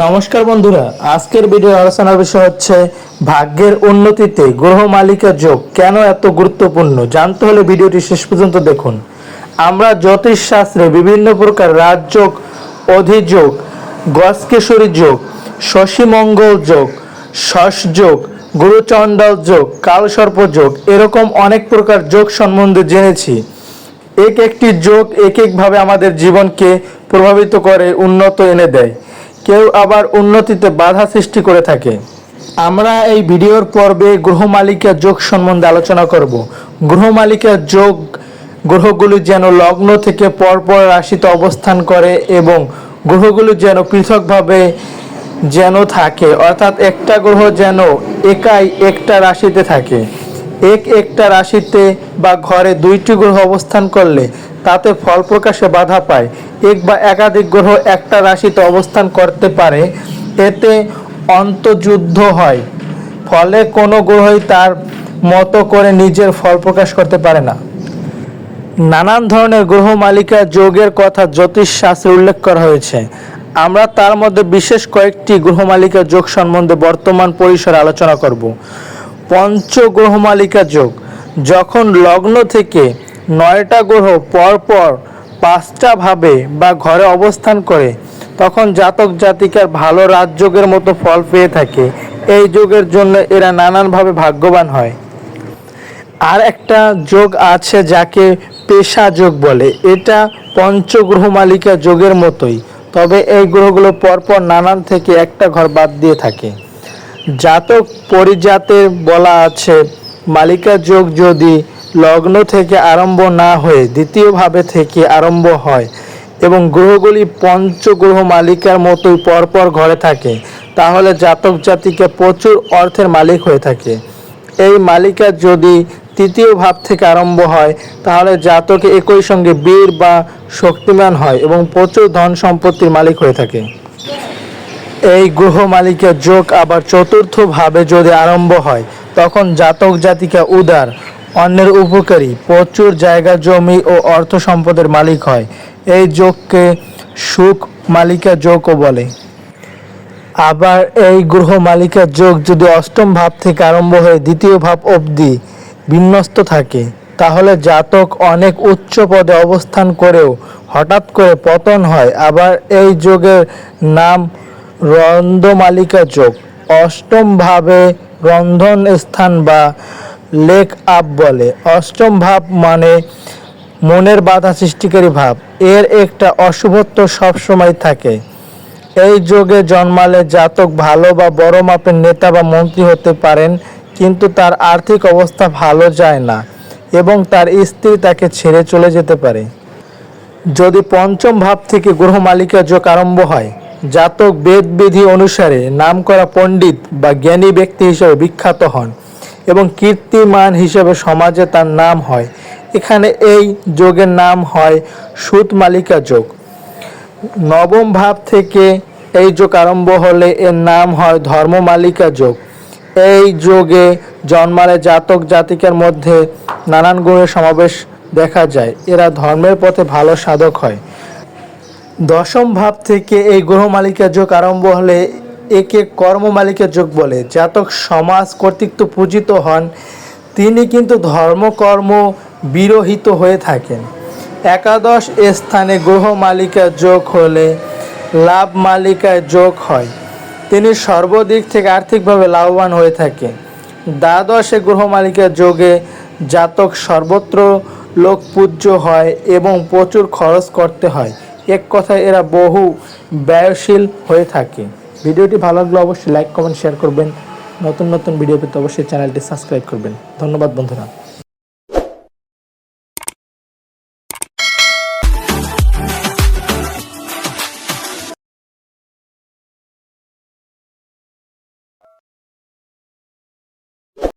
নমস্কার বন্ধুরা, আজকের ভিডিও আলোচনার বিষয় হচ্ছে ভাগ্যের উন্নতিতে গ্রহ মালিকা যোগ কেন এত গুরুত্বপূর্ণ? জানতে হলে ভিডিওটি শেষ পর্যন্ত দেখুন। আমরা জ্যোতিষ শাস্ত্রে বিভিন্ন প্রকার রাজযোগ অধিযোগ গজকেশরী যোগ, শশীমঙ্গল যোগ যোগ, গুরুচণ্ডল যোগ, কালসর্প যোগ, এরকম অনেক প্রকার যোগ সম্বন্ধে জেনেছি। এক একটি যোগ এক একভাবে আমাদের জীবনকে প্রভাবিত করে, উন্নত এনে দেয়। কেউ আবার উন্নতিতে বাধা সৃষ্টি করে থাকে। আমরা এই ভিডিওর পর্বে গ্রহ মালিকা যোগ সম্বন্ধে আলোচনা করব। গ্রহ মালিকা যোগ গ্রহগুলি যেন লগ্ন থেকে পরপর রাশিতে অবস্থান করে এবং গ্রহগুলি যেন পৃথকভাবে যেন থাকে, অর্থাৎ একটা গ্রহ যেন একাই একটা রাশিতে থাকে। এক একটা রাশিতে বা ঘরে দুইটি গ্রহ অবস্থান করলে তাতে ফল প্রকাশে বাধা পায়। এক বা একাধিক গ্রহ একটা রাশিতে অবস্থান করতে পারে। এতে অন্তযুদ্ধ হয়। ফলে কোনো গ্রহই তার মতো করে নিজের ফল প্রকাশ করতে পারে না। নানান ধরনের গ্রহ মালিকা যোগের কথা জ্যোতিষ শাস্ত্রে উল্লেখ করা হয়েছে। আমরা তার মধ্যে বিশেষ কয়েকটি গ্রহ মালিকা যোগ সম্বন্ধে বর্তমান পরিসরে আলোচনা করব। পঞ্চ গ্রহ মালিকা যোগ। যখন লগ্ন থেকে নয়টা গ্রহ পরপর পাঁচটা ভাবে বা ঘরে অবস্থান করে, তখন জাতক জাতিকার ভালো রাজযোগের মতো ফল পেয়ে থাকে। এই যোগের জন্য এরা নানানভাবে ভাগ্যবান হয়। আর একটা যোগ আছে যাকে পেশা যোগ বলে। এটা পঞ্চগ্রহ মালিকা যোগের মতোই। তবে এই গ্রহগুলো পরপর নানান থেকে একটা ঘর বাদ দিয়ে থাকে। জাতক পরিজাতে বলা আছে, মালিকা যোগ যদি লগ্ন থেকে আরম্ভ না হয়ে দ্বিতীয়ভাবে থেকে আরম্ভ হয় এবং গ্রহগুলি পঞ্চগ্রহ মালিকার মতোই পরপর ঘরে থাকে, তাহলে জাতক জাতিকে প্রচুর অর্থের মালিক হয়ে থাকে। এই মালিকা যদি তৃতীয় ভাব থেকে আরম্ভ হয়, তাহলে জাতকে একই সঙ্গে বীর বা শক্তিমান হয় এবং প্রচুর ধন সম্পত্তির মালিক হয়ে থাকে। এই গ্রহ মালিকের যোগ আবার চতুর্থ ভাবে যদি আরম্ভ হয়, তখন জাতক জাতিকা উদার অন্যের উপকারী। প্রচুর জায়গা, জমি ও অর্থ সম্পদের মালিক হয়। এই যোগকে সুখ মালিকা যোগও বলে। আবার এই গ্রহ মালিকার যোগ যদি অষ্টম ভাব থেকে আরম্ভ হয়ে দ্বিতীয় ভাব অবধি বিন্যস্ত থাকে, তাহলে জাতক অনেক উচ্চ পদে অবস্থান করেও হঠাৎ করে পতন হয়। আবার এই যোগের নাম রন্ধমালিকা যোগ। অষ্টম ভাবে রন্ধন স্থান বা লেক আপ বলে। অষ্টম ভাব মানে মনের বাধা সৃষ্টিকারী ভাব। এর একটা অশুভত্ব সবসময় থাকে। এই যোগে জন্মালে জাতক ভালো বা বড় মাপের নেতা বা মন্ত্রী হতে পারেন, কিন্তু তার আর্থিক অবস্থা ভালো যায় না এবং তার স্ত্রী তাকে ছেড়ে চলে যেতে পারে। যদি পঞ্চম ভাব থেকে গ্রহ মালিকা যোগ আরম্ভ হয়, জাতক বেদবিধি অনুসারে নাম করা পণ্ডিত বা জ্ঞানী ব্যক্তি হিসেবে বিখ্যাত হন। এবং কীর্তিমান হিসেবে সমাজে তার নাম হয়। এখানে এই যোগের নাম হয় সুত মালিকা যোগ। নবম ভাব থেকে এই যোগ আরম্ভ হলে এর নাম হয় ধর্ম মালিকা যোগ। এই যোগে জন্মালে জাতক জাতিকের মধ্যে নানান গুণের সমাবেশ দেখা যায়। এরা ধর্মের পথে ভালো সাধক হয়। দশম ভাব থেকে এই গ্রহ মালিকা যোগ আরম্ভ হলে একে কর্ম মালিকা যোগ বলে। জাতক সমাজ কর্তৃক পূজিত হন, তিনি কিন্তু ধর্মকর্ম বিরহিত হয়ে থাকেন। একাদশ স্থানে গ্রহ মালিকা যোগ হলে লাভ মালিকায় যোগ হয়। তিনি সর্বদিক থেকে আর্থিকভাবে লাভবান হয়ে থাকে দ্বাদশে গ্রহ মালিকা যোগে জাতক সর্বত্র লোক পূজ্য হয় এবং প্রচুর খরচ করতে হয়। এক কথায় এরা বহু ব্যয়শীল হয়ে থাকে। ভিডিওটি ভালো লাগলে অবশ্যই লাইক কমেন্ট শেয়ার করবেন। নতুন নতুন ভিডিও পেতে অবশ্যই চ্যানেলটি সাবস্ক্রাইব করবেন। ধন্যবাদ বন্ধুরা।